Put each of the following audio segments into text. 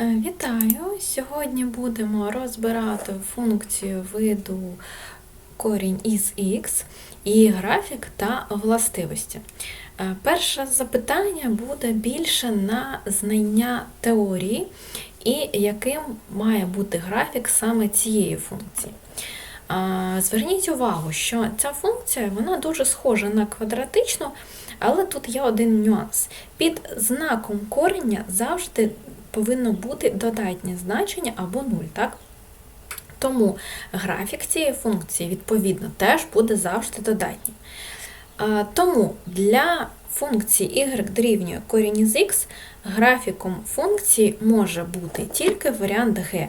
Е, Вітаю! Сьогодні будемо розбирати функцію виду корінь із х і графік та властивості. Е, Перше запитання буде більше на знання теорії і яким має бути графік саме цієї функції. Зверніть увагу, що ця функція вона дуже схожа на квадратичну, але тут є один нюанс. Під знаком кореня завжди повинно бути додатнє значення або 0, так? Тому графік цієї функції, відповідно, теж буде завжди додатнім. Тому для функції y дорівнює корінь із x графіком функції може бути тільки варіант g.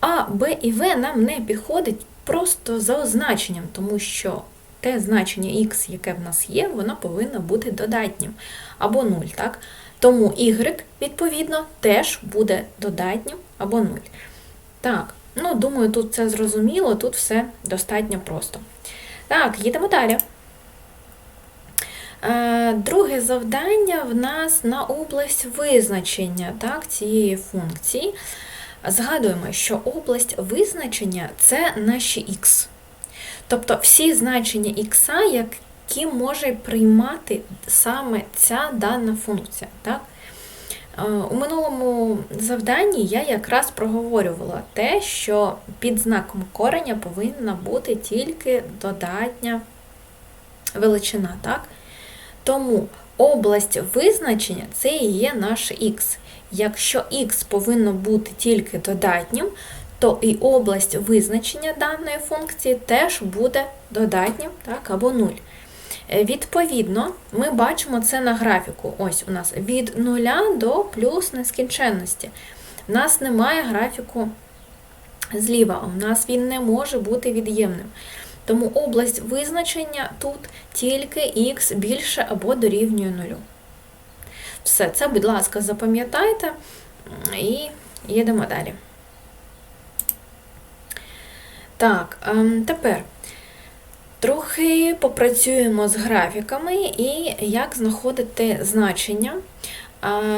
А, b і v нам не підходить просто за означенням, тому що те значення x, яке в нас є, воно повинно бути додатнім або 0. так? Тому y, відповідно, теж буде додатнім або 0. Так, ну думаю, тут це зрозуміло, тут все достатньо просто. Так, їдемо далі. Е, Друге завдання в нас на область визначення так, цієї функції. Згадуємо, що область визначення це наші х. Тобто всі значення х, які може приймати саме ця дана функція. Так? Е, У минулому завданні я якраз проговорювала те, що під знаком кореня повинна бути тільки додатня величина. Так? Тому область визначення це і є наш х. Якщо х повинно бути тільки додатнім, то і область визначення даної функції теж буде додатнім так, або 0. Відповідно, ми бачимо це на графіку. Ось у нас від 0 до плюс нескінченності. У нас немає графіку зліва, у нас він не може бути від'ємним. Тому область визначення тут тільки х більше або дорівнює 0. Все, це, будь ласка, запам'ятайте і їдемо далі. Так, ем, тепер трохи попрацюємо з графіками і як знаходити значення.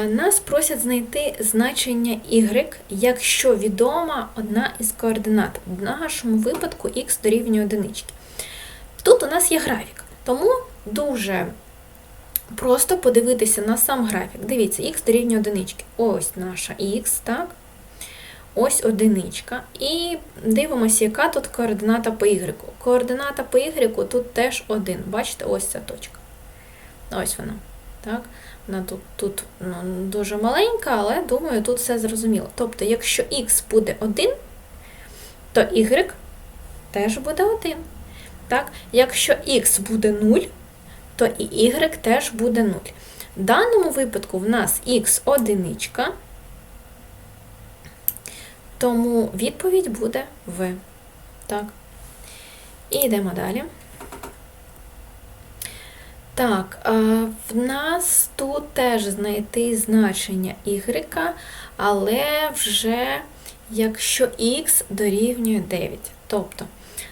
Нас просять знайти значення y, якщо відома одна із координат. В нашому випадку x дорівнює одинички. Тут у нас є графік, тому дуже просто подивитися на сам графік. Дивіться, x дорівнює одинички. Ось наша x, так? Ось одиничка. І дивимося, яка тут координата по y. Координата по y тут теж 1. Бачите, ось ця точка. Ось вона. Так? Вона тут тут ну, дуже маленька, але думаю, тут все зрозуміло. Тобто, якщо x буде 1, то y теж буде 1. Так? Якщо x буде 0, то і y теж буде 0. В даному випадку в нас x одиничка, тому відповідь буде В. Так. І йдемо далі. Так, в нас тут теж знайти значення y, але вже якщо x дорівнює 9. Тобто,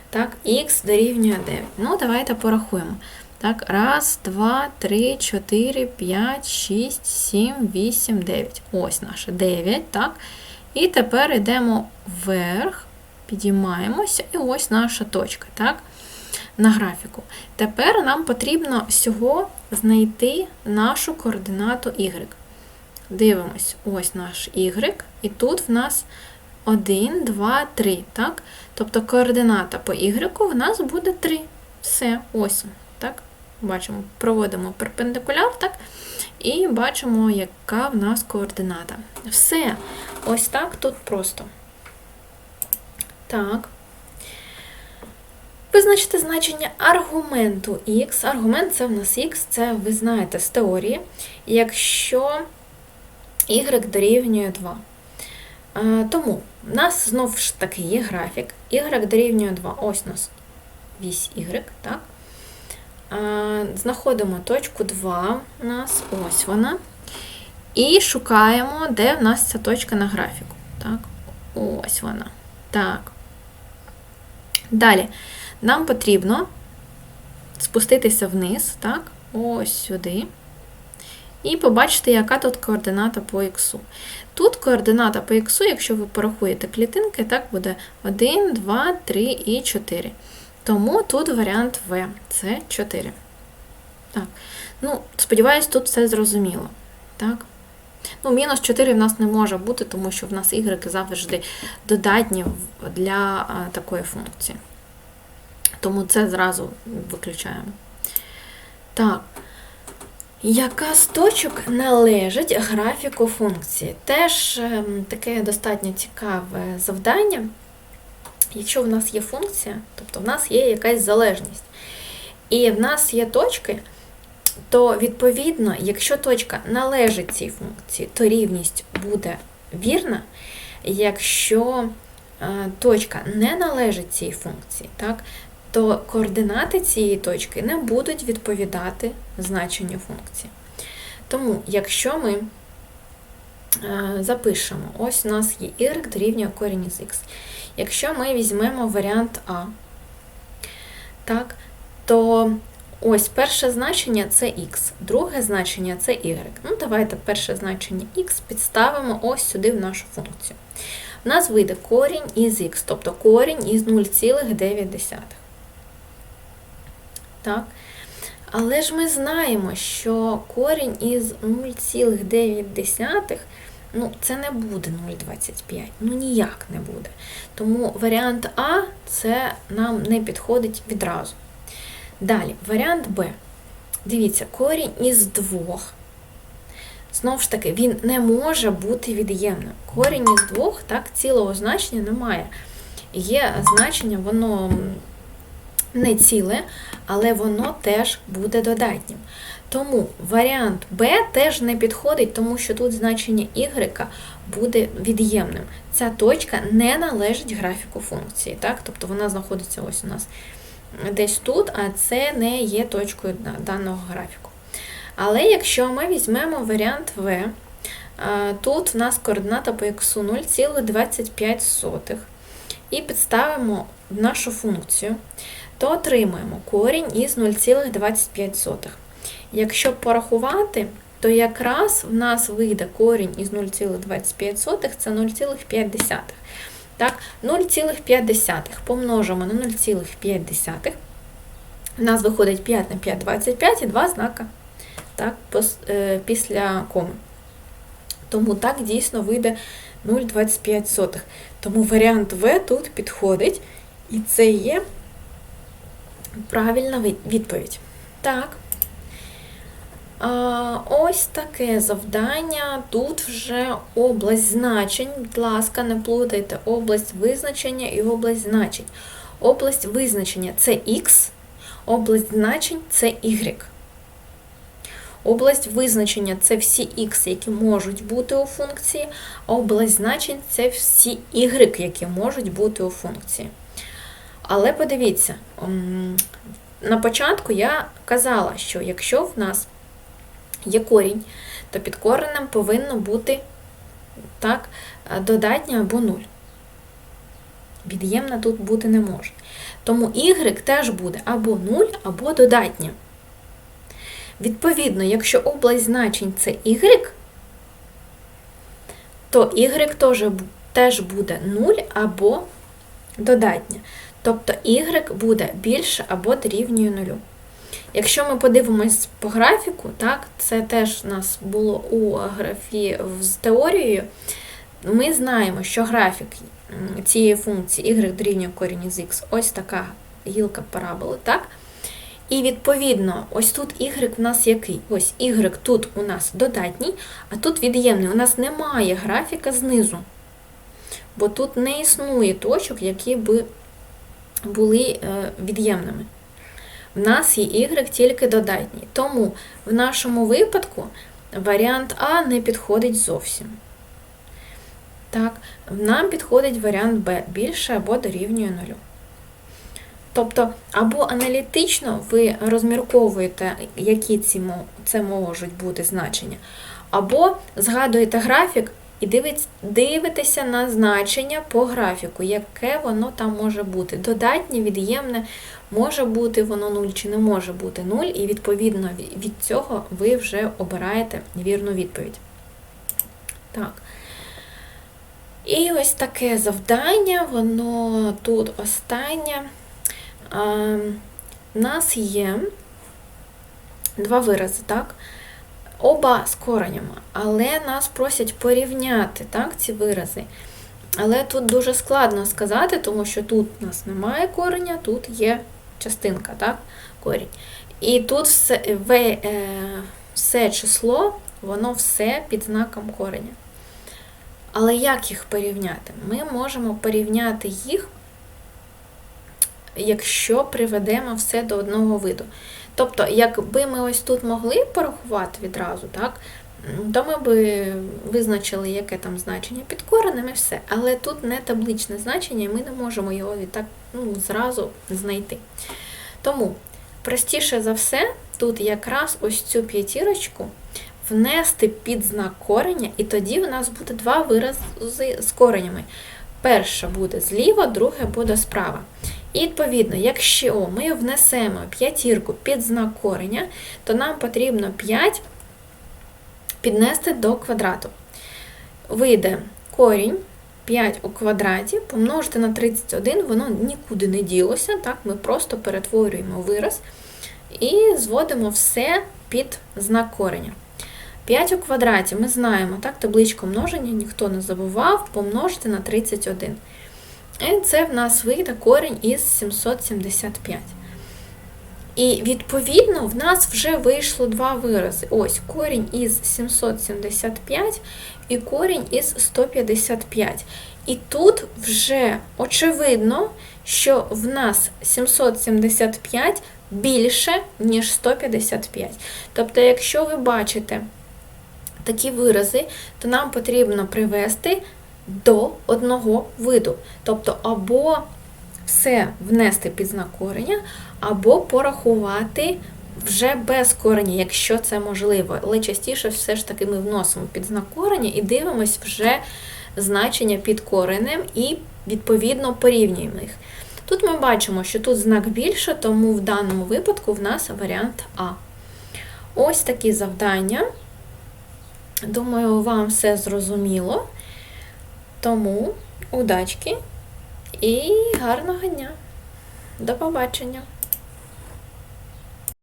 так, x дорівнює 9. Ну, давайте порахуємо. Так, раз, два, три, чотири, п'ять, шість, сім, вісім, дев'ять. Ось наше 9, так. І тепер йдемо вверх, підіймаємося, і ось наша точка. так на графіку. Тепер нам потрібно всього знайти нашу координату y. Дивимось, ось наш y, і тут в нас 1, 2, 3. так? Тобто координата по y в нас буде 3. Все, ось. так? Бачимо, проводимо перпендикуляр, так? І бачимо, яка в нас координата. Все. Ось так тут просто. Так. Визначити значення аргументу x. Аргумент це в нас x, це ви знаєте з теорії, якщо y дорівнює 2. Тому в нас знову ж таки є графік. y дорівнює 2. Ось у нас вісь y, так? Знаходимо точку 2 у нас, ось вона. І шукаємо, де в нас ця точка на графіку. Так, ось вона. Так. Далі. Нам потрібно спуститися вниз, так, ось сюди. і побачите, яка тут координата по х. Тут координата по х, якщо ви порахуєте клітинки, так буде 1, 2, 3 і 4. Тому тут варіант В це 4. Так. Ну, сподіваюсь, тут все зрозуміло. Так? Ну, мінус 4 в нас не може бути, тому що в нас y завжди додатні для такої функції. Тому це зразу виключаємо. Так. Яка з точок належить графіку функції? Теж ем, таке достатньо цікаве завдання. Якщо в нас є функція, тобто в нас є якась залежність, і в нас є точки, то відповідно, якщо точка належить цій функції, то рівність буде вірна. Якщо е, точка не належить цій функції, так, то координати цієї точки не будуть відповідати значенню функції. Тому, якщо ми е, запишемо, ось у нас є y дорівнює корінь із x. Якщо ми візьмемо варіант А, так, то ось перше значення це x, друге значення це y. Ну, давайте перше значення x підставимо ось сюди в нашу функцію. У нас вийде корінь із x, тобто корінь із 0,9. Так? Але ж ми знаємо, що корінь із 0,9 ну, це не буде 0,25. Ну ніяк не буде. Тому варіант А це нам не підходить відразу. Далі, варіант Б. Дивіться, корінь із 2. Знову ж таки, він не може бути від'ємним. Корінь із 2, так, цілого значення немає. Є значення, воно не ціле, але воно теж буде додатнім. Тому варіант Б теж не підходить, тому що тут значення y буде від'ємним. Ця точка не належить графіку функції. Так? Тобто вона знаходиться ось у нас десь тут, а це не є точкою даного графіку. Але якщо ми візьмемо варіант В, тут в нас координата по х 0,25 і підставимо в нашу функцію, то отримаємо корінь із 0,25. Якщо порахувати, то якраз в нас вийде корінь із 0,25, це 0,5. Так, 0,5 помножимо на 0,5. У нас виходить 5 на 5, 25 і два знака так, після коми. Тому так дійсно вийде 0,25. Тому варіант В тут підходить, і це є правильна відповідь. Так. Ось таке завдання. Тут вже область значень. Будь ласка, не плутайте область визначення і область значень. Область визначення це Х, область значень це Y. Область визначення це всі х, які можуть бути у функції, а область значень це всі y, які можуть бути у функції. Але подивіться, на початку я казала, що якщо в нас є корінь, то під коренем повинно бути так, додатнє або 0. Від'ємна тут бути не може. Тому y теж буде або 0, або додатнє. Відповідно, якщо область значень це y, то y теж буде 0 або додатнє. Тобто y буде більше або дорівнює 0. Якщо ми подивимось по графіку, так, це теж у нас було у графі з теорією, ми знаємо, що графік цієї функції y дорівнює корінь із x, ось така гілка параболи, так? І відповідно, ось тут y в нас який? Ось y тут у нас додатній, а тут від'ємний. У нас немає графіка знизу. Бо тут не існує точок, які би були від'ємними. В нас є y тільки додатній. Тому в нашому випадку варіант А не підходить зовсім. Так, Нам підходить варіант Б більше або дорівнює 0. Тобто, або аналітично ви розмірковуєте, які ці це можуть бути значення, або згадуєте графік і дивитеся на значення по графіку, яке воно там може бути. Додатнє, від'ємне, може бути воно 0 чи не може бути 0, і відповідно від цього ви вже обираєте вірну відповідь. Так. І ось таке завдання, воно тут останнє. У нас є два вирази, так? Оба з коренями, але нас просять порівняти так, ці вирази. Але тут дуже складно сказати, тому що тут у нас немає кореня, тут є частинка, так? корінь. І тут все, ве, е, все число, воно все під знаком кореня. Але як їх порівняти? Ми можемо порівняти їх, якщо приведемо все до одного виду. Тобто, якби ми ось тут могли порахувати відразу, так, то ми би визначили, яке там значення під коренем і все. Але тут не табличне значення, і ми не можемо його відтак ну, зразу знайти. Тому, простіше за все, тут якраз ось цю п'ятірочку внести під знак кореня, і тоді в нас буде два вирази з коренями. Перше буде зліва, друге буде справа. І відповідно, якщо ми внесемо п'ятірку під знак кореня, то нам потрібно 5 піднести до квадрату. Вийде корінь 5 у квадраті, помножити на 31, воно нікуди не ділося, так, ми просто перетворюємо вираз і зводимо все під знак кореня. 5 у квадраті ми знаємо, так, табличку множення ніхто не забував, помножити на 31. І це в нас вийде корінь із 775. І відповідно в нас вже вийшло два вирази. Ось корінь із 775 і корінь із 155. І тут вже очевидно, що в нас 775 більше, ніж 155. Тобто, якщо ви бачите такі вирази, то нам потрібно привести до одного виду. Тобто, або все внести під знак кореня, або порахувати вже без кореня, якщо це можливо. Але частіше все ж таки ми вносимо під знак кореня і дивимось вже значення під коренем і відповідно порівнюємо їх. Тут ми бачимо, що тут знак більше, тому в даному випадку в нас варіант А. Ось такі завдання. Думаю, вам все зрозуміло. Тому удачки і гарного дня. До побачення!